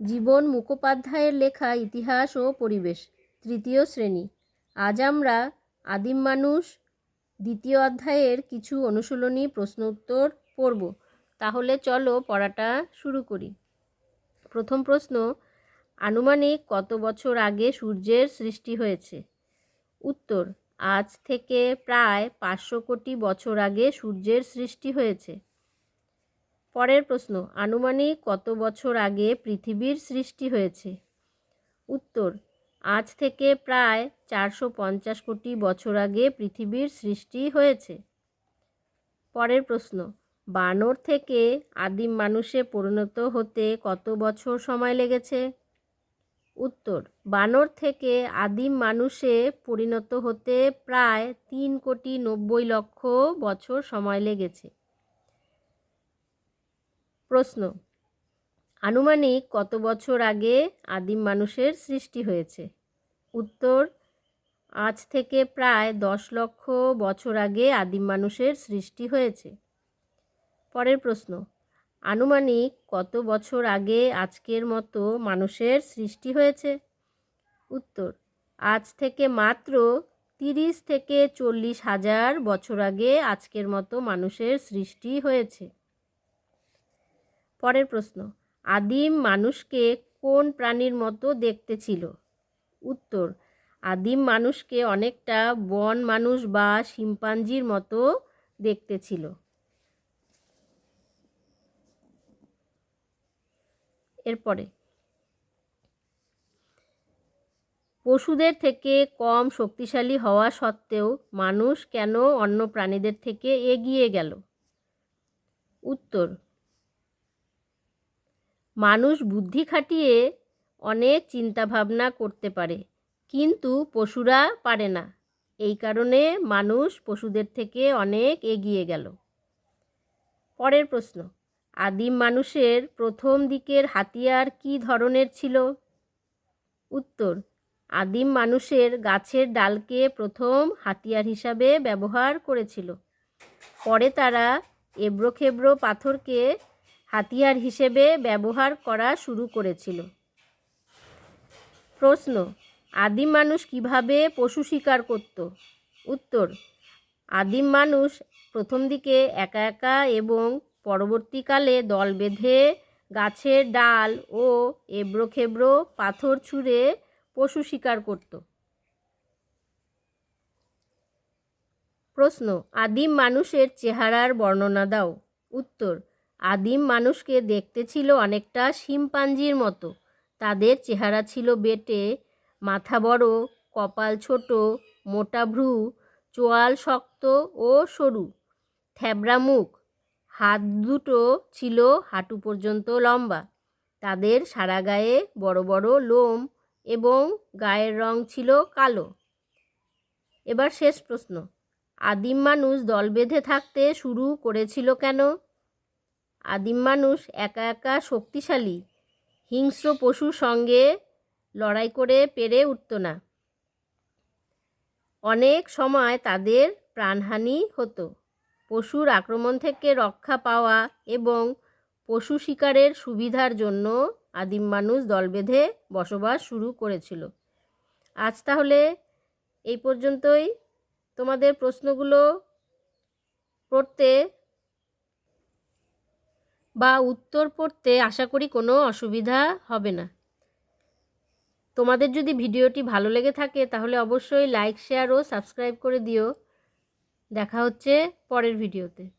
জীবন মুখোপাধ্যায়ের লেখা ইতিহাস ও পরিবেশ, তৃতীয় শ্রেণি। আজ আমরা আদিম মানুষ দ্বিতীয় অধ্যায়ের কিছু অনুশীলনী প্রশ্ন উত্তর পড়ব। তাহলে চলো পড়াটা শুরু করি। প্রথম প্রশ্ন, আনুমানিক কত বছর আগে সূর্যের সৃষ্টি হয়েছে? উত্তর, আজ থেকে প্রায় পাঁচশো কোটি বছর আগে সূর্যের সৃষ্টি হয়েছে। পরের প্রশ্ন, আনুমানিক কত বছর আগে পৃথিবীর সৃষ্টি হয়েছে? উত্তর, আজ থেকে প্রায় চারশো পঞ্চাশ কোটি বছর আগে পৃথিবীর সৃষ্টি হয়েছে। পরের প্রশ্ন, বানর থেকে আদিম মানুষে পরিণত হতে কত বছর সময় লেগেছে? উত্তর, বানর থেকে আদিম মানুষে পরিণত হতে প্রায় তিন কোটি নব্বই লক্ষ বছর সময় লেগেছে। প্রশ্ন। আনুমানিক কত বছর আগে আদিম মানুষের সৃষ্টি হয়েছে? উত্তর, আজ থেকে প্রায় দশ লক্ষ বছর আগে আদিম মানুষের সৃষ্টি হয়েছে। পরের প্রশ্ন, আনুমানিক কত বছর আগে আজকের মতো মানুষের সৃষ্টি হয়েছে? উত্তর, আজ থেকে মাত্র তিরিশ থেকে চল্লিশ হাজার বছর আগে আজকের মতো মানুষের সৃষ্টি হয়েছে। পরের প্রশ্ন, আদিম মানুষকে কোন প্রাণীর মতো দেখতে ছিল? উত্তর, আদিম মানুষকে অনেকটা বন মানুষ বা শিম্পাঞ্জির মতো দেখতে ছিল। এরপরে, পশুদের থেকে কম শক্তিশালী হওয়া সত্ত্বেও মানুষ কেন অন্য প্রাণীদের থেকে এগিয়ে গেল? উত্তর মানুষ বুদ্ধি খাটিয়ে অনেক চিন্তাভাবনা করতে পারে, কিন্তু পশুরা পারে না। এই কারণে মানুষ পশুদের থেকে অনেক এগিয়ে গেল। পরের প্রশ্ন, আদিম মানুষের প্রথম দিকের হাতিয়ার কী ধরনের ছিল? উত্তর, আদিম মানুষের গাছের ডালকে প্রথম হাতিয়ার হিসাবে ব্যবহার করেছিল। পরে তারা এবড়োখেবড়ো পাথরকে হাতিয়ার হিসেবে ব্যবহার করা শুরু করেছিল। প্রশ্ন, আদিম মানুষ কীভাবে পশু শিকার করত? উত্তর, আদিম মানুষ প্রথম দিকে একা একা এবং পরবর্তীকালে দল বেঁধে গাছের ডাল ও এবড়ো খেবড়ো পাথর ছুঁড়ে পশু শিকার করত। প্রশ্ন, আদিম মানুষের চেহারার বর্ণনা দাও। উত্তর আদিম মানুষকে দেখতে ছিল অনেকটা শিম্পাঞ্জির মতো। তাদের চেহারা ছিল বেটে, মাথা বড়, কপাল ছোট, মোটা ভ্রু, চোয়াল শক্ত ও সরু, থ্যাবড়া মুখ, হাত দুটো ছিল হাঁটু পর্যন্ত লম্বা। তাদের সারা গায়ে বড় বড় লোম এবং গায়ের রং ছিল কালো। এবার শেষ প্রশ্ন, আদিম মানুষ দল বেঁধে থাকতে শুরু করেছিল কেন? আদিম মানুষ একা একা শক্তিশালী। হিংস্র পশুর সঙ্গে লড়াই করে পেরে উঠত না। অনেক সময় তাদের প্রাণহানি হতো। পশুর আক্রমণ থেকে রক্ষা পাওয়া এবং পশু শিকারের সুবিধার জন্য আদিম মানুষ দল বেঁধে বসবাস শুরু করেছিল। আজ তাহলে এই পর্যন্তই। তোমাদের প্রশ্নগুলো পড়তে বা উত্তর পড়তে আশা করি কোনো অসুবিধা হবে না। তোমাদের যদি ভিডিওটি ভালো লেগে থাকে তাহলে অবশ্যই লাইক, শেয়ার ও সাবস্ক্রাইব করে দিও। দেখা হচ্ছে পরের ভিডিওতে।